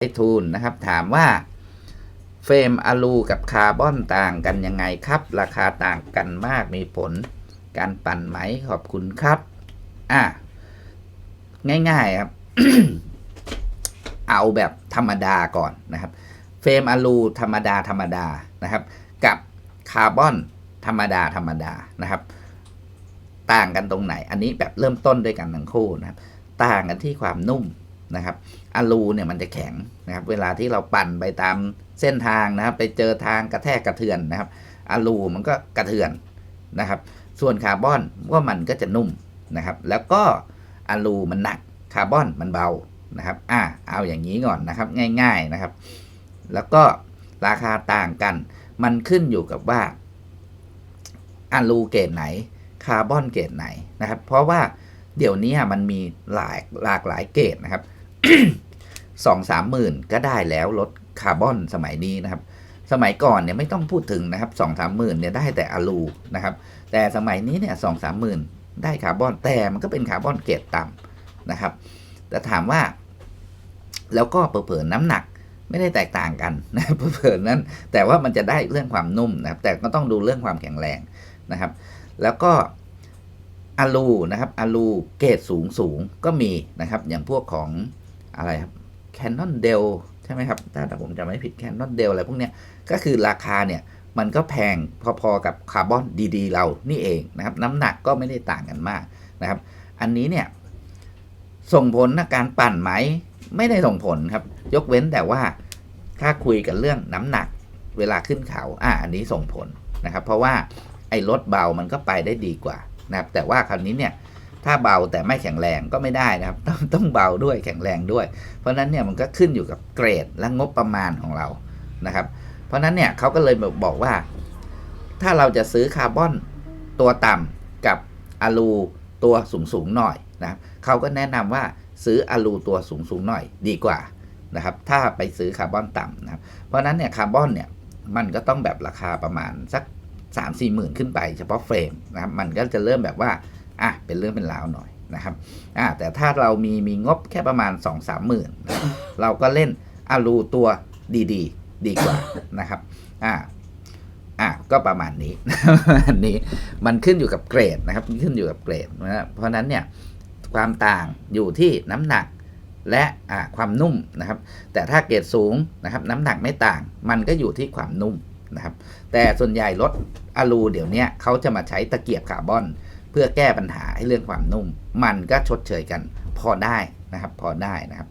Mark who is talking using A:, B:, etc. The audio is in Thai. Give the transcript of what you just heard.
A: ไอทูลนะครับ ถามว่าเฟรมอะลูกับคาร์บอนต่างกันยังไงครับ ราคาต่างกันมากมีผลการปั่นไหมขอบคุณครับ อะ ง่ายๆครับ เอาแบบธรรมดาก่อนนะครับ เฟรมอะลูธรรมดาธรรมดานะครับ กับคาร์บอนธรรมดาธรรมดานะครับ ต่างกันตรงไหน อันนี้แบบเริ่มต้นด้วยกันทั้งคู่นะครับ ต่างกันที่ความนุ่ม นะครับอะลูเนี่ยมันจะแข็งนะครับ เวลาที่เราปั่นไปตามเส้นทางนะครับ ไปเจอทางกระแทกกระเทือนนะครับอะลูมันก็กระเทือนนะครับ ส่วนคาร์บอนก็มันก็จะนุ่มนะครับ แล้วก็อะลูมันหนักคาร์บอนมันเบานะครับ อ่าเอาอย่างนี้ก่อนนะครับ ง่าย ๆนะครับ แล้วก็ราคาต่างกัน มันขึ้นอยู่กับว่าอะลูเกรดไหน คาร์บอนเกรดไหนนะครับ เพราะว่าเดี๋ยวนี้มันมีหลายหลากหลายเกรดนะครับ สองสามหมื่นก็ได้แล้วลดคาร์บอนสมัยนี้นะครับ สมัยก่อนเนี่ยไม่ต้องพูดถึงนะครับสองสามหมื่นเนี่ยได้แต่อะลูนะครับ แต่สมัยนี้เนี่ยสองสามหมื่นได้คาร์บอนแต่มันก็เป็นคาร์บอนเกรดต่ำนะครับ แต่ถามว่า แล้วก็เผลอๆน้ำหนักไม่ได้แตกต่างกันนะเผลอๆนั้น แต่ว่ามันจะได้เรื่องความนุ่มนะครับ แต่ก็ต้องดูเรื่องความแข็งแรงนะครับ แล้วก็อะลูนะครับอะลูเกรดสูงสูงก็มีนะครับ อย่างพวกของ อะไรครับแคนนอนเดลใช่ไหมครับ ถ้าผมจำไม่ผิดแคนนอนเดลอะไรพวกเนี้ยก็คือราคาเนี่ยมันก็แพงพอๆกับคาร์บอนดีๆ เรานี่เองนะครับ น้ำหนักก็ไม่ได้ต่างกันมากนะครับ อันนี้เนี่ยส่งผลนะการปั่นไหมไม่ได้ส่งผลครับ ยกเว้นแต่ว่าถ้าคุยกันเรื่องน้ำหนักเวลาขึ้นเขาอ่าอันนี้ส่งผลนะครับ เพราะว่าไอ้รถเบามันก็ไปได้ดีกว่านะครับแต่ว่าคราวนี้เนี่ย ถ้าเบาแต่ไม่แข็งแรงก็ไม่ได้นะครับ ต้องต้องเบาด้วยแข็งแรงด้วย เพราะฉะนั้นเนี่ยมันก็ขึ้นอยู่กับเกรดและงบประมาณของเรานะครับ เพราะฉะนั้นเนี่ยเขาก็เลยบอกว่า ถ้าเราจะซื้อคาร์บอนตัวต่ำกับอะลูตัวสูงสูงๆหน่อยนะครับเขาก็แนะนำว่าซื้ออะลูตัวสูงสูงๆหน่อยดีกว่านะครับ ถ้าไปซื้อคาร์บอนต่ำนะครับ เพราะฉะนั้นเนี่ยคาร์บอนเนี่ยมันก็ต้องแบบราคาประมาณสัก3 4มสี่หมื่นขึ้นไปเฉพาะเฟรมนะครับ มันก็จะเริ่มแบบว่า อะเป็นเรื่องเป็นราวหน่อยนะครับอะแต่ถ้าเรามีมีงบแค่ประมาณ 2 3 0 0 0 0นเราก็เล่นอะลูตัวดีๆดีกว่านะครับอะอะก็ประมาณนี้อันนี้มันขึ้นอยู่กับเกรดนะครับขึ้นอยู่กับเกรดนะเพราะนั้นเนี่ยความต่างอยู่ที่น้ำหนักและอะความนุ่มนะครับ แต่ถ้าเกรดสูงนะครับ น้ำหนักไม่ต่าง มันก็อยู่ที่ความนุ่มนะครับ แต่ส่วนใหญ่รถอะลูเดี๋ยวนี้เขาจะมาใช้ตะเกียบคาร์บอน พื่อแก้ปัญหาให้เรื่องความนุ่ม มันก็ชดเชยกันพอได้นะครับ พอได้นะครับ